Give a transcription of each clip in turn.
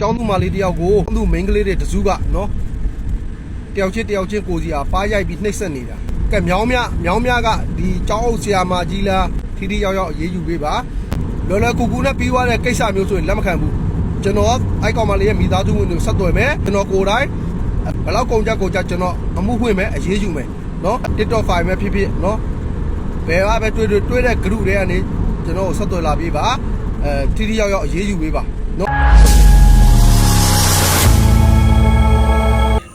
ကျောင်းသူမလေးတယောက်ကိုကျောင်းသူမိန်းကလေးတွေတစုကနော်တယောက်ချင်းတယောက်ချင်းကိုစီအားပါရိုက်ပြီးနှိပ်စက်နေတာကဲမြောင်းမြမြောင်းမြကဒီကျောင်းအုပ်ဆရာမကြီးလားထီထီရောက်ရောက်အေးအေးယူပေးပါလော်လော်ကူကူနဲ့ပြီးသွားတဲ့ကိစ္စမျိုးဆိုရင်လက်မခံဘူးကျွန်တော်အိုက်ကောင်မလေးရဲ့မိသားစုဝင်တွေကိုဆက်သွယ်မယ်ကျွန်တော်ကိုယ်တိုင်ဘယ်လောက်ကုန်ကြကုန်ကြကျွန်တော်အမှုဖွင့်မယ်အေးအေးယူမယ်နော် TikTok file ပဲဖြစ်ဖြစ်နော်ဘယ်ကပဲတွေ့တွေ့တွေ့တဲ့ group တွေကနေကျွန်တော်ကိုဆက်သွယ်လာပေးပါအဲထိထိရောက်ရောက်အရေးယူပေးပါနော်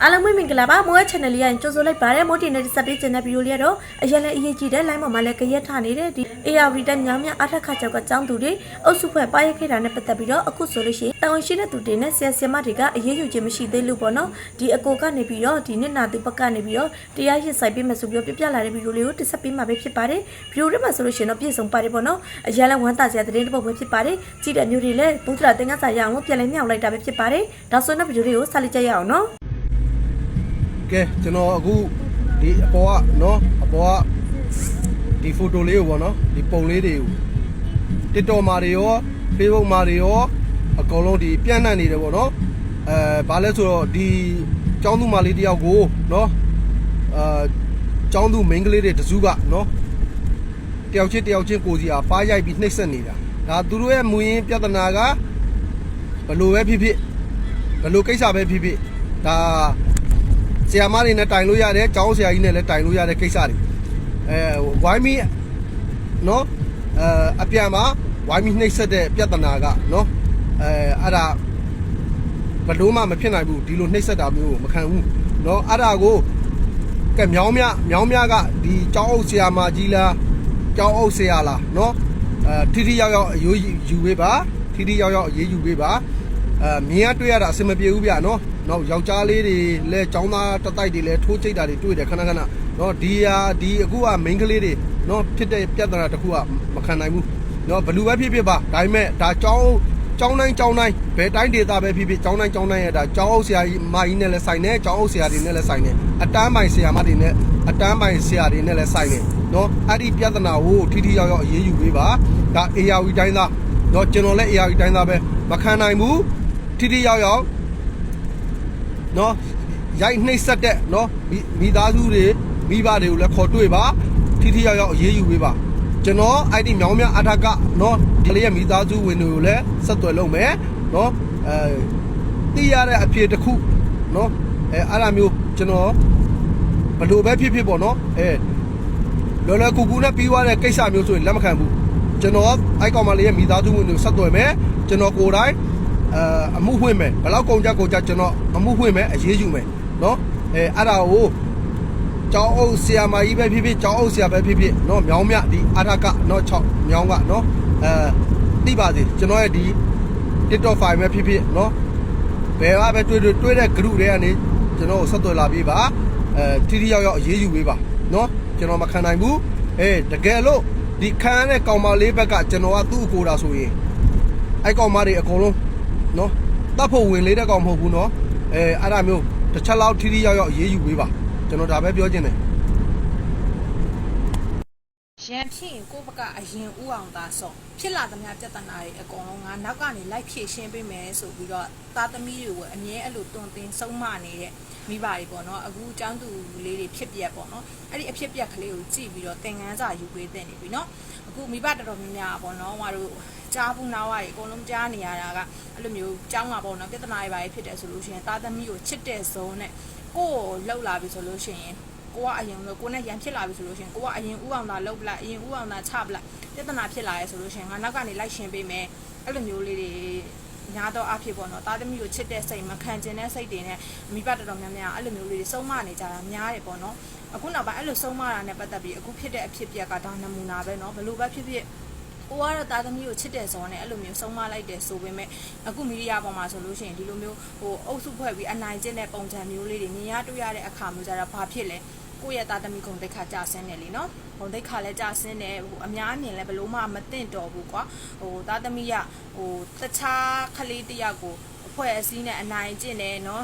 အားလုံးပဲမင်္ဂလာပါမိုးရဲ့ channel လေးရရင်ကြိုဆိုလိုက်ပါရစေမိုးတင်တဲ့စပ်ပေးခြင်းတဲ့ဗီဒီယိုလေးကတော့အရင်လည်းအရေးကြီးတဲ့ line ပေါ်မှာလည်းကြရက်ထနေတဲ့ဒီ ARV တက်ညောင်မြအထက်ခါကျောက်ကចောင်းသူတွေအုပ်စုဖွဲ့ပါရက်ခဲ့တာနဲ့ပတ်သက်ပြီးတော့အခုဆိုလို့ရှိရင်တာဝန်ရှိတဲ့သူတွေနဲ့ဆရာဆရာမတွေကအရေးယူခြင်းမရှိသေးလို့ပေါ့နော်ဒီအကိုကနေပြီးတော့ဒီနှစ်နာသူဘက်ကနေပြီးတော့တရားရင်ဆိုင်ပေးမယ်ဆိုပြီးတော့ပြပြလာတဲ့ဗီဒီယိုလေးကိုတစ်ဆက်ပေးမှာပဲဖြစ်ပါတယ်ဗီဒီယိုထဲမှာဆိုလို့ရှိရင်တော့ပြည့်စုံပါတယ်ပေါ့နော်အရင်လည်းဝမ်းသာစရာသတင်းတစ်ပုဒ်ပဲဖြစ်ပါတယ်ကြည့်တဲ့မျိုးတွေလည်းဘုဒ္ဓရာသင်္ကန်းစာရအောင်လို့ပြန်လည်မြောက်လိုက်တာပဲဖြစ်ပါတယ်ဒါဆိုတော့ဗီဒီယိုလေးကိုဆက်လက်ကြည့်ရအောင်နော် ကဲကျွန်တော်အခုဒီအပေါ်ကနော်အပေါ်ကဒီ photo လေးကိုပေါ့နော်ဒီပုံလေးတွေကို TikTok မှာတွေရော Facebook မှာတွေရောအကုန်လုံးဒီပြန့်နှံ့နေတယ်ပေါ့နော်အဲဘာလဲဆိုတော့ဒီကျောင်းသူမလေးတယောက်ကိုနော်အာကျောင်းသူမိန်းကလေးတွေတစုကနော်တယောက်ချင်းတယောက်ချင်းကိုစီအားပါရိုက်ပြီးနှိပ်စက်နေတာဒါသူတို့ရဲ့မူရင်းပြဿနာကဘလို့ပဲဖြစ်ဖြစ်ဘလို့ကိစ္စပဲဖြစ်ဖြစ်ဒါ ဆရာမတွေနဲ့တိုင်လို့ရတယ်ကျောင်းဆရာကြီးနဲ့လည်းတိုင်လို့ရတဲ့ကိစ္စတွေအဲဝိုင်းမီနော်အဲအပြန်မှာဝိုင်းမီနှိပ်စက်တဲ့ပြဿနာကနော်အဲအဲ့ဒါဘလို့မှမဖြစ်နိုင်ဘူးဒီလိုနှိပ်စက်တာမျိုးကိုမခံဘူးနော်အဲ့ဒါကိုကဲမြောင်းမြမြောင်းမြကဒီကျောင်းအုပ်ဆရာမကြီးလားကျောင်းအုပ်ဆရာလားနော်အဲထီထီရောက်ရောက်အယူယူပေးပါထီထီရောက်ရောက်အရေးယူပေးပါအဲမြင်ရတွေ့ရတာအဆင်မပြေဘူးဗျာနော် နောက်ယောက်ျားလေးတွေလည်းចောင်းသားတစ်တိုက်တွေလည်းထိုးချိတ်တာတွေတွေ့တယ်ခဏခဏနော်ဒီဟာဒီအခုက main ကလေးတွေနော်ဖြစ်တဲ့ပြဿနာတစ်ခုကမခံနိုင်ဘူးနော်ဘလူပဲဖြစ်ဖြစ်ပါဒါပေမဲ့ဒါចောင်းចောင်းတိုင်းចောင်းတိုင်းဘယ်တိုင်းဒေသပဲဖြစ်ဖြစ်ចောင်းတိုင်းចောင်းတိုင်းရဲ့ဒါចောင်းအုပ်ဆရာမကြီးနဲ့လည်းဆိုင်တယ်ចောင်းအုပ်ဆရာတွေနဲ့လည်းဆိုင်တယ်အတန်းပိုင်ဆရာမတွေနဲ့အတန်းပိုင်ဆရာတွေနဲ့လည်းဆိုင်တယ်နော်အဲ့ဒီပြဿနာကိုထိထိရောက်ရောက်အရေးယူပေးပါဒါ ARV တိုင်းသားနော်ကျွန်တော်လည်း ARV တိုင်းသားပဲမခံနိုင်ဘူးထိထိရောက်ရောက် နော်ရိုက်နှိပ်စက်တဲ့နော်မိမိသားစုတွေမိဘတွေကိုလည်းခေါ်တွေ့ပါထိထိရောက်ရောက်အရေးယူပေးပါကျွန်တော်အဲ့ဒီမြောင်းမြအထက်ကနော်ဒီလေးရဲ့မိသားစုဝင်တွေကိုလည်းဆက်သွယ်လုပ်မယ်နော်အဲသိရတဲ့အဖြေတစ်ခုနော်အဲအဲ့လိုမျိုးကျွန်တော်ဘယ်လိုပဲဖြစ်ဖြစ်ပေါ့နော်အဲလော်လော်ကူကူနဲ့ပြီးသွားတဲ့ကိစ္စမျိုးဆိုရင်လက်မခံဘူးကျွန်တော်အိုက်ကောင်မလေးရဲ့မိသားစုဝင်တွေကိုဆက်သွယ်မယ်ကျွန်တော်ကိုယ်တိုင် အဲအမှုဖွင့်မယ်ဘယ်လောက်ကုန်ကြကုန်ကြကျွန်တော်အမှုဖွင့်မယ်အရေးယူမယ်နော်အဲအဲ့ဒါကိုကျောင်းအုပ်ဆရာမကြီးပဲဖြစ်ဖြစ်ကျောင်းအုပ်ဆရာပဲဖြစ်ဖြစ်နော်မြောင်းမြဒီအထကနော်6မြောင်းကနော်အဲသိပါစေကျွန်တော်ရဲ့ဒီ TikTok file ပဲဖြစ်ဖြစ်နော်ဘယ်ကပဲတွေ့တွေ့တွေ့တဲ့ group တွေကနေကျွန်တော်ကိုဆက်သွယ်လာပေးပါအဲထိထိရောက်ရောက်အရေးယူပေးပါနော်ကျွန်တော်မခံနိုင်ဘူးအေးတကယ်လို့ဒီခံရတဲ့ကောင်မလေးဘက်ကကျွန်တော်ကသူ့အကိုတာဆိုရင်အဲ့ကောင်မတွေအကုန်လုံး နော်တတ်ဖို့ဝင်လေးတဲ့ကောင်မဟုတ်ဘူးနော်အဲအဲ့ဒါမျိုးတစ်ချက်လောက်ထိထိရောက်ရောက်အရေးယူပေးပါကျွန်တော်ဒါပဲပြောချင်တယ်ရန်ဖြစ်ရင်ကိုယ့်ဘက်ကအရင်ဥအောင်သာဆုံးဖြစ်လာသမျှပြဿနာတွေအကုန်လုံးကနောက်ကနေလိုက်ဖြည့်ရှင်းပေးမယ်ဆိုပြီးတော့သားသမီးတွေကိုအမြဲအဲ့လိုတွန်တင်ဆုံးမနေတဲ့ မိဘတွေပေါ့နော်အခုចောင်းသူလေးတွေဖြစ်ပြက်ပေါ့နော်အဲ့ဒီအဖြစ်ပြက်ကလေးကိုကြည့်ပြီးတော့သင်ခန်းစာယူပေးတဲ့နေပြီနော်အခုမိဘတော်တော်များများပေါ့နော်ဟိုတို့ကြားဘူးနာဝါတွေအကုန်လုံးကြားနေရတာကအဲ့လိုမျိုးចောင်းမှာပေါ့နော်ပြဿနာတွေပါဖြစ်တယ်ဆိုလို့ရှိရင်သားသမီးကိုချစ်တဲ့ဇုံနဲ့ကိုယ့်ကိုလှုပ်လာပြီဆိုလို့ရှိရင်ကိုကအရင်လို့ကိုနဲ့ရန်ဖြစ်လာပြီဆိုလို့ရှိရင်ကိုကအရင်ဥအောင်သာလှုပ်ပလိုက်အရင်ဥအောင်သာချပလိုက်ပြဿနာဖြစ်လာရဲဆိုလို့ရှိရင်ငါနောက်ကနေလိုက်ရှင်းပေးမယ်အဲ့လိုမျိုးလေးတွေ ညာတော့အဖြစ်ပေါ့နော်တာသမီကိုချစ်တဲ့စိတ်မခံကျင်တဲ့စိတ်တွေနဲ့မိဘတော်တော်များများအဲ့လိုမျိုးလေးတွေဆုံးမနေကြတာများတယ်ပေါ့နော်အခုနောက်ပိုင်းအဲ့လိုဆုံးမတာနဲ့ပတ်သက်ပြီးအခုဖြစ်တဲ့အဖြစ်ပြက်ကဒါနမူနာပဲနော်ဘလို့ပဲဖြစ်ဖြစ်ကိုကတော့တာသမီကိုချစ်တဲ့ဇော်နဲ့အဲ့လိုမျိုးဆုံးမလိုက်တယ်ဆိုပေမဲ့အခုမီဒီယာပေါ်မှာဆိုလို့ရှိရင်ဒီလိုမျိုးဟိုအုပ်စုဖွဲ့ပြီးအနိုင်ကျင့်တဲ့ပုံစံမျိုးလေးတွေမြင်ရတွေ့ရတဲ့အခါမျိုးကြတော့ဘာဖြစ်လဲကိုယ့်ရဲ့သားသမီးဂုံတိတ်ခါကြာဆင်းတယ်လीနော် ဂုံတိတ်ခါလည်းကြာဆင်းတယ်ဟိုအများအမြင်လည်းဘလို့မှမသိင့်တော်ဘူးကွာဟိုသားသမီးကဟိုတခြားကလေးတစ်ယောက်ကိုအဖွဲ့အစည်းနဲ့အနိုင်ကျင့်တယ်နော်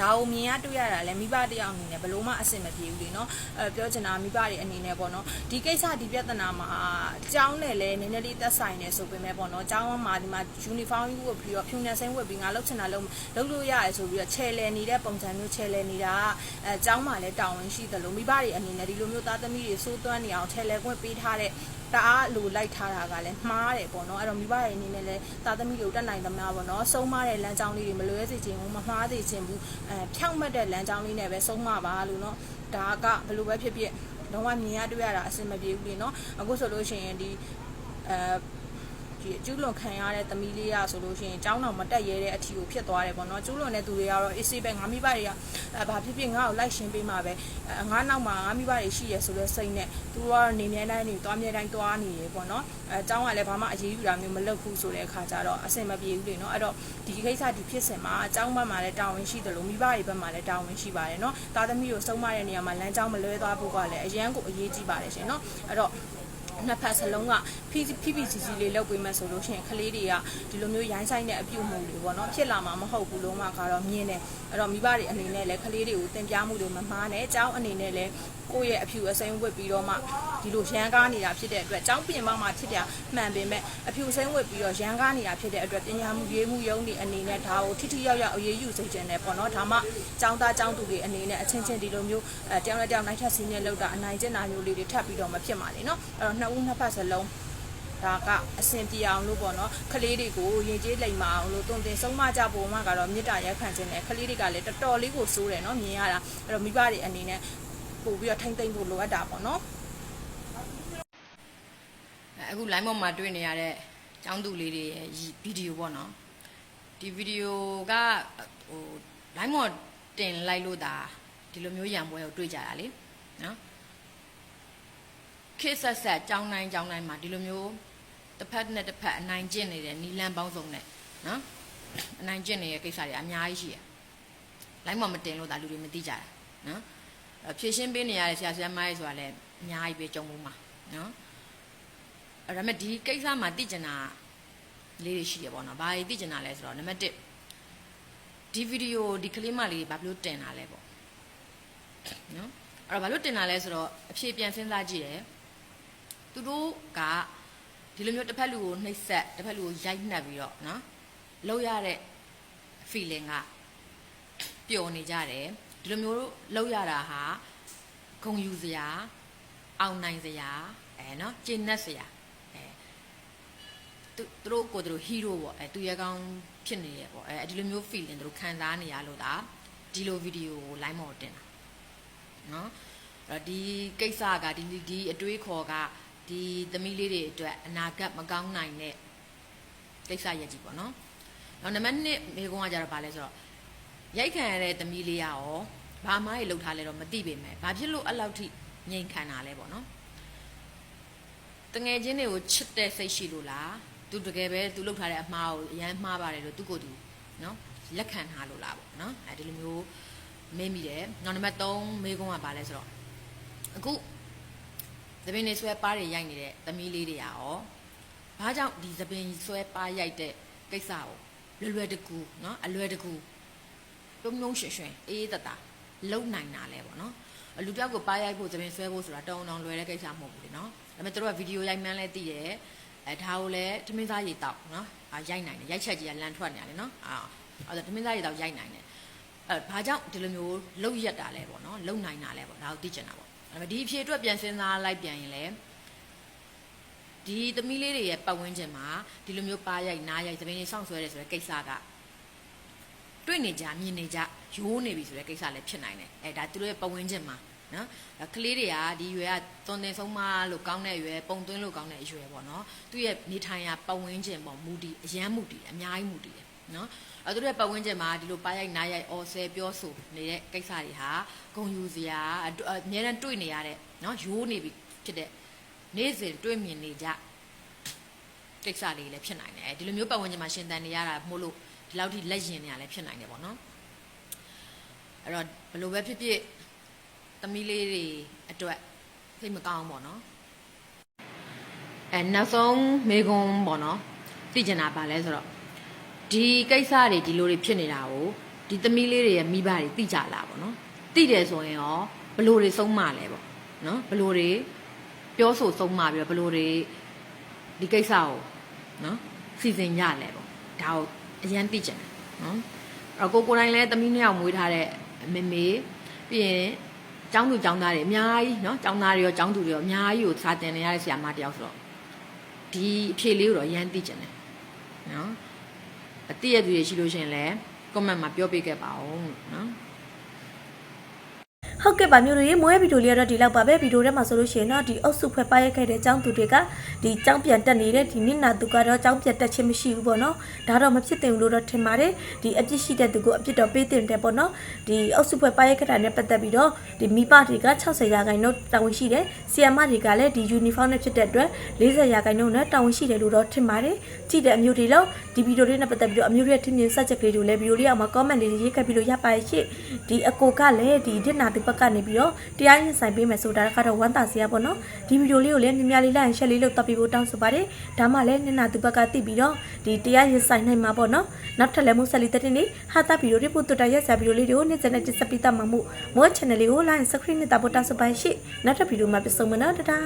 ဒါကိုမြင်ရတွေ့ရတာလဲမိဘတယောက်အနေနဲ့ဘလို့မှအဆင်မပြေဘူးလေနော်အဲပြောချင်တာမိဘတွေအနေနဲ့ပေါ့နော်ဒီကိစ္စဒီပြဿနာမှာအကြောင်းနဲ့လဲနည်းနည်းလေးသက်ဆိုင်နေဆိုပေမဲ့ပေါ့နော်အကြောင်းမှာဒီမှာ uniform ယူဝတ်ပြီးတော့ဖြူနေစိမ့်ဝတ်ပြီးငါလှုပ်ချင်တာလှုပ်လှုပ်လို့ရတယ်ဆိုပြီးတော့ခြေလည်နေတဲ့ပုံစံမျိုးခြေလည်နေတာကအဲအကြောင်းမှာလဲတာဝန်ရှိတယ်လို့မိဘတွေအနေနဲ့ဒီလိုမျိုးသားသမီးတွေစိုးသွမ်းနေအောင်ခြေလည်ခွင့်ပေးထားတဲ့ တအားလိုလိုက်ထားတာကလည်းမှားတယ်ပေါ့နော်အဲ့တော့မိဘရဲ့အနေနဲ့လည်းသာသမီတွေကိုတက်နိုင်သမျှပေါ့နော်ဆုံးမတဲ့လမ်းကြောင်းလေးတွေမလွဲစေချင်ဘူးမမှားစေချင်ဘူးအဲဖြောင့်မတ်တဲ့လမ်းကြောင်းလေးနဲ့ပဲဆုံးမပါလို့နော်ဒါကဘယ်လိုပဲဖြစ်ဖြစ်တော့ဝမြင်ရတွေ့ရတာအဆင်မပြေဘူးလေနော်အခုဆိုလို့ရှိရင်ဒီအဲ ဒီကျူးလွန်ခံရတဲ့သမီးလေးရဆိုလို့ရှိရင်ကျောင်းတော်မတက်ရဲတဲ့အထီကိုဖြစ်သွားတယ်ပေါ့နော်ကျူးလွန်တဲ့သူတွေကတော့အေးဆေးပဲငါမိဘတွေကအဲဘာဖြစ်ဖြစ်ငါ့ကိုလိုက်ရှင်းပေးမှာပဲအဲငါနောက်မှာငါမိဘတွေရှိရဲဆိုတော့စိတ်နဲ့သူကတော့နေမြဲတိုင်းနေသွားမြဲတိုင်းသွားနေရပေါ့နော်အဲကျောင်းကလည်းဘာမှအရေးယူတာမျိုးမလုပ်ဘူးဆိုတဲ့အခါကျတော့အဆင်မပြေဘူးလေနော်အဲ့တော့ဒီကိစ္စဒီဖြစ်စဉ်မှာအကျောင်းဘက်မှာလည်းတာဝန်ရှိတယ်လို့မိဘတွေဘက်မှာလည်းတာဝန်ရှိပါတယ်နော်သားသမီးကိုဆုံးမတဲ့နေရာမှာလမ်းကြောင်းမလွဲသွားဖို့ကလည်းအရန်ကိုအရေးကြီးပါတယ်ရှင်နော်အဲ့တော့ နှစ်ဖက်စလုံးကဖိဖိဖိစီစီလေးလောက်ပေးမယ်ဆိုလို့ရှိရင်ကလေးတွေကဒီလိုမျိုးရိုင်းဆိုင်တဲ့အပြုအမူတွေပေါ့နော်ဖြစ်လာမှာမဟုတ်ဘူးလုံးဝကတော့မြင်တယ်အဲ့တော့မိဘတွေအနေနဲ့လည်းကလေးတွေကိုသင်ပြမှုတွေမမှားနဲ့အကြောင်းအနေနဲ့လည်း ကိုယ့်ရဲ့အဖြူအစိမ်းဝတ်ပြီးတော့မှဒီလိုရန်ကားနေတာဖြစ်တဲ့အတွက်အเจ้าပြင်ပမှာဖြစ်တယ်မှန်ပေမဲ့အဖြူအစိမ်းဝတ်ပြီးတော့ရန်ကားနေတာဖြစ်တဲ့အတွက်ပညာမှုရေးမှုယုံတွေအနေနဲ့ဒါကိုထိထိရောက်ရောက်အရေးယူစေချင်တယ်ပေါ့နော်ဒါမှအเจ้าသားအเจ้าသူတွေအနေနဲ့အချင်းချင်းဒီလိုမျိုးအဲတယောက်နဲ့တယောက်နိုင်ထက်စီးနေလောက်တာအနိုင်ကျင့်တာမျိုးလေးတွေထပ်ပြီးတော့မဖြစ်မှာလေနော်အဲ့တော့နှစ်ဦးနှစ်ဖက်စလုံး ဒါကအဆင်ပြေအောင်လို့ပေါ့နော်ကလေးတွေကိုရင်ကျေးလိမ်မအောင်လို့တုံတင်ဆုံးမကြဖို့မှကတော့မေတ္တာရက်ခံခြင်းနဲ့ကလေးတွေကလည်းတော်တော်လေးကိုစိုးတယ်နော်မြင်ရတာအဲ့တော့မိဘတွေအနေနဲ့ ပို့ပြီးတော့ထိမ့်သိမ့်ဖို့လိုအပ်တာပေါ့နော် အဲအခု line ပေါ်မှာတွေ့နေရတဲ့ចောင်းသူလေးတွေရဲ့ဗီဒီယိုပေါ့နော်ဒီဗီဒီယိုကဟို line ပေါ်တင်လိုက်လို့ဒါဒီလိုမျိုးရံပွဲကိုတွေ့ကြတာလေနော်ခေတ်ဆက်ဆက်ចောင်းတိုင်းចောင်းတိုင်းမှာဒီလိုမျိုးတစ်ဖက်နဲ့တစ်ဖက်အနိုင်ကျင့်နေတဲ့နီလန်ပေါင်းစုံနဲ့နော်အနိုင်ကျင့်နေတဲ့ကိစ္စတွေအများကြီးရှိတယ် line ပေါ်မတင်လို့ဒါလူတွေမသိကြတာနော်အဲ့ ဖြည့်ရှင်းပေးနေရတဲ့ဆရာဆရာမကြီးဆိုတာလည်းအများကြီးပဲကြုံမှုမှာနော်အဲ့ဒါပေမဲ့ဒီကိစ္စမှာသိကျင်တာလေးတွေရှိရပေါ့နော်။ဘာတွေသိကျင်တာလဲဆိုတော့နံပါတ်1ဒီဗီဒီယိုဒီကလေးမလေးဘာဖြစ်လို့တင်တာလဲပေါ့။နော်။အဲ့တော့ဘာလို့တင်တာလဲဆိုတော့အဖြေပြန်စဉ်းစားကြည့်တယ်။သူတို့ကဒီလိုမျိုးတစ်ဖက်လူကိုနှိပ်စက်တစ်ဖက်လူကိုရိုက်နှက်ပြီးတော့နော်။လောက်ရတဲ့ feeling ကပျော်နေကြတယ်။ ဒီလိုမျိုးလောက်ရတာဟာဂုံယူစရာအောင်နိုင်စရာအဲနော်ကျင့်내စရာအဲသူသူတို့ကိုယ်သူတို့ hero ပေါ့အဲသူရကောင်းဖြစ်နေရပေါ့အဲဒီလိုမျိုး feeling သူတို့ခံစားနေရလို့ဒါဒီလိုဗီဒီယိုကို line မော်တင်တာနော်အဲ့တော့ဒီကိစ္စကဒီဒီအတွေးခေါ်ကဒီသမီးလေးတွေအတွက်အနာဂတ်မကောင်းနိုင်တဲ့ကိစ္စရက်ကြီးပေါ့နော်နောက်နံပါတ်1မိကုန်းကကြတော့ဗာလဲဆိုတော့ ရိုက်ခံရတဲ့သမီးလေးကရောဘာမှရေလောက်ထားလဲတော့မသိပေမဲ့ဘာဖြစ်လို့အဲ့လောက်ထိငြိမ်ခံတာလဲပေါ့နော်တငယ်ချင်းတွေကိုချစ်တဲ့စိတ်ရှိလို့လားသူတကယ်ပဲသူလုပ်ထားတဲ့အမှားကိုအရန်မှားပါတယ်လို့သူကိုယ်သူနော်လက်ခံထားလို့လားပေါ့နော်အဲဒီလိုမျိုးမေးမိတယ်နောက်နံပါတ်3မေးခွန်းကပါလဲဆိုတော့အခုသပင်နေဆွဲပါးတွေရိုက်နေတဲ့သမီးလေးတွေရောဘာကြောင့်ဒီသပင်ဆွဲပါးရိုက်တဲ့ကိစ္စကိုလွယ်လွယ်တကူနော်အလွယ်တကူ ပြုံးပြုံးရွှင်ရွှင်အေးအေးတတလုံနိုင်တာလဲပေါ့နော်လူတစ်ယောက်ကိုပါးရိုက်ဖို့သပင်ဆွဲဖို့ဆိုတာတုံတုံလွယ်တဲ့ကိစ္စမဟုတ်ဘူးလေနော်ဒါပေမဲ့တို့ကဗီဒီယိုရိုက်မှန်းလဲသိတယ်အဲဒါကိုလည်းထမင်းသားရေတောက်နော်အာရိုက်နိုင်တယ်ရိုက်ချက်ကြီးကလန်ထွက်နေရတယ်နော်အာအဲ့ဒါထမင်းသားရေတောက်ရိုက်နိုင်တယ်အဲဘာကြောင့်ဒီလိုမျိုးလှုပ်ရက်တာလဲပေါ့နော်လှုပ်နိုင်တာလဲပေါ့ဒါကိုသိချင်တာပေါ့ဒါပေမဲ့ဒီအဖြေအတွက်ပြန်စဉ်းစားလိုက်ပြန်ရင်လည်းဒီသမီးလေးတွေရဲ့ပတ်ဝန်းကျင်မှာဒီလိုမျိုးပါရိုက်နားရိုက်သမင်းလေးစောင့်ဆွဲတယ်ဆိုတဲ့ကိစ္စက တွေ့နေကြမြင်နေကြရိုးနေပြီဆိုတဲ့ကိစ္စလည်းဖြစ်နိုင်တယ်အဲဒါသူတို့ရဲ့ပတ်ဝန်းကျင်မှာနော်အဲကလေးတွေကဒီရွယ်ကသွန်သင်ဆုံးမလို့ကောင်းတဲ့ရွယ်ပုံသွင်းလို့ကောင်းတဲ့အရွယ်ပေါ့နော်သူရဲ့နေထိုင်ရာပတ်ဝန်းကျင်ပေါ့မူတီအရန်မူတီအများကြီးမူတီတယ်နော်အဲသူတို့ရဲ့ပတ်ဝန်းကျင်မှာဒီလိုပါရိုက်နားရိုက်အော်ဆဲပြောဆိုနေတဲ့ကိစ္စတွေဟာဂုံယူစရာအအများနဲ့တွေ့နေရတဲ့နော်ရိုးနေပြီဖြစ်တဲ့နေ့စဉ်တွေ့မြင်နေကြကိစ္စလေးလည်းဖြစ်နိုင်တယ်ဒီလိုမျိုးပတ်ဝန်းကျင်မှာရှင်သန်နေရတာမို့လို့ ဒီလောက်ထိလက်ရင်နေရလည်းဖြစ်နိုင်တယ်ပေါ့နော်အဲ့တော့ဘယ်လိုပဲဖြစ်ဖြစ်သမီးလေးတွေအတွက်စိတ်မကောင်းဘူးပေါ့နော်အဲနောက်ဆုံးမေကွန်းပေါ့နော်သိကျင်တာပါလဲဆိုတော့ဒီကိစ္စတွေဒီလိုတွေဖြစ်နေတာကိုဒီသမီးလေးတွေရဲ့မိဘတွေတိကြလားပေါ့နော်တိတယ်ဆိုရင်ရောဘလို့တွေဆုံးမလဲပေါ့နော်ဘလို့တွေပြောဆိုဆုံးမပြီးတော့ဘလို့တွေဒီကိစ္စကိုနော်စီစဉ်ရလဲပေါ့ဒါကို အရင်သိကြတယ်နော်အဲ့တော့ကိုကိုယ်တိုင်လည်းသမီးနှစ်ယောက်မွေးထားတဲ့မေမေပြီးရင်ကျောင်းသူကျောင်းသားတွေအများကြီးနော်ကျောင်းသားတွေရောကျောင်းသူတွေရောအများကြီးကိုစာတင်နေရတဲ့ဆရာမတစ်ယောက်ဆိုတော့ဒီအဖြေလေးကိုတော့အရင်သိကြတယ်နော်အတိရသူတွေရှိလို့ရှရင်လဲ comment မှာပြောပေးခဲ့ပါဦးနော် ဟုတ်ကဲ့ပါမျိုးတို့ရေမွေးဗီဒီယိုလေးကတော့ဒီလောက်ပါပဲဗီဒီယိုထဲမှာဆိုလို့ရှိရင်တော့ဒီအုပ်စုဖွဲ့ပါရက်ခဲ့တဲ့ចောင်းသူတွေကဒီចောင်းပြန်တက်နေတဲ့ဒီနစ်နာသူကတော့ចောင်းပြန်တက်ခြင်းမရှိဘူးပေါ့နော်ဒါတော့မဖြစ်သင့်ဘူးလို့တော့ထင်ပါတယ်ဒီအပြစ်ရှိတဲ့သူကိုအပြစ်တော့ပေးတင်တယ်ပေါ့နော်ဒီအုပ်စုဖွဲ့ပါရက်ခဲ့တာနဲ့ပတ်သက်ပြီးတော့ဒီမိဘတွေက60ရာခိုင်နှုန်းတာဝန်ရှိတယ်ဆီယမ်မတွေကလည်းဒီ uniform နဲ့ဖြစ်တဲ့အတွက်40ရာခိုင်နှုန်းနဲ့တာဝန်ရှိတယ်လို့တော့ထင်ပါတယ်ကြည့်တဲ့အမျိုးတွေလောက်ဒီဗီဒီယိုလေးနဲ့ပတ်သက်ပြီးတော့အမျိုးတွေထင်မြင်စက်ချက်ကလေးတွေလည်းဗီဒီယိုလေးအောက်မှာ comment လေးရေးခဲ့ပြီးလို့ရပါရဲ့ရှင့်ဒီအကိုကလည်းဒီဒစ်နာသူ ဘက်ကနေပြီးတော့တရားရင်ဆိုင်ပေးမယ်ဆိုတာကတော့ဝမ်းသာစရာပေါ့နော်ဒီဗီဒီယိုလေးကိုလည်းမြင်များလေးလိုက်ရှက်လေးလို့တပ်ပြီးဖို့တောင်းဆိုပါတယ်ဒါမှလည်းနင်နာသူဘက်ကသိပြီးတော့ဒီတရားရင်ဆိုင်နိုင်မှာပေါ့နော်နောက်ထပ်လည်းမိုးဆက်လေးတက်တဲ့နေ့ဟာတာဗီဒီယိုတွေပို့တူတာရက်စာဗီဒီယိုလေးတွေကိုနေ့စဉ်နဲ့တက်ဆက်ပြီးတတ်မှာမို့မော channel လေးကို like subscribe နဲ့တာပို့တောင်းဆိုပါရှင့်နောက်ထပ်ဗီဒီယိုမှာပြန်ဆုံမယ်နော်တဒါ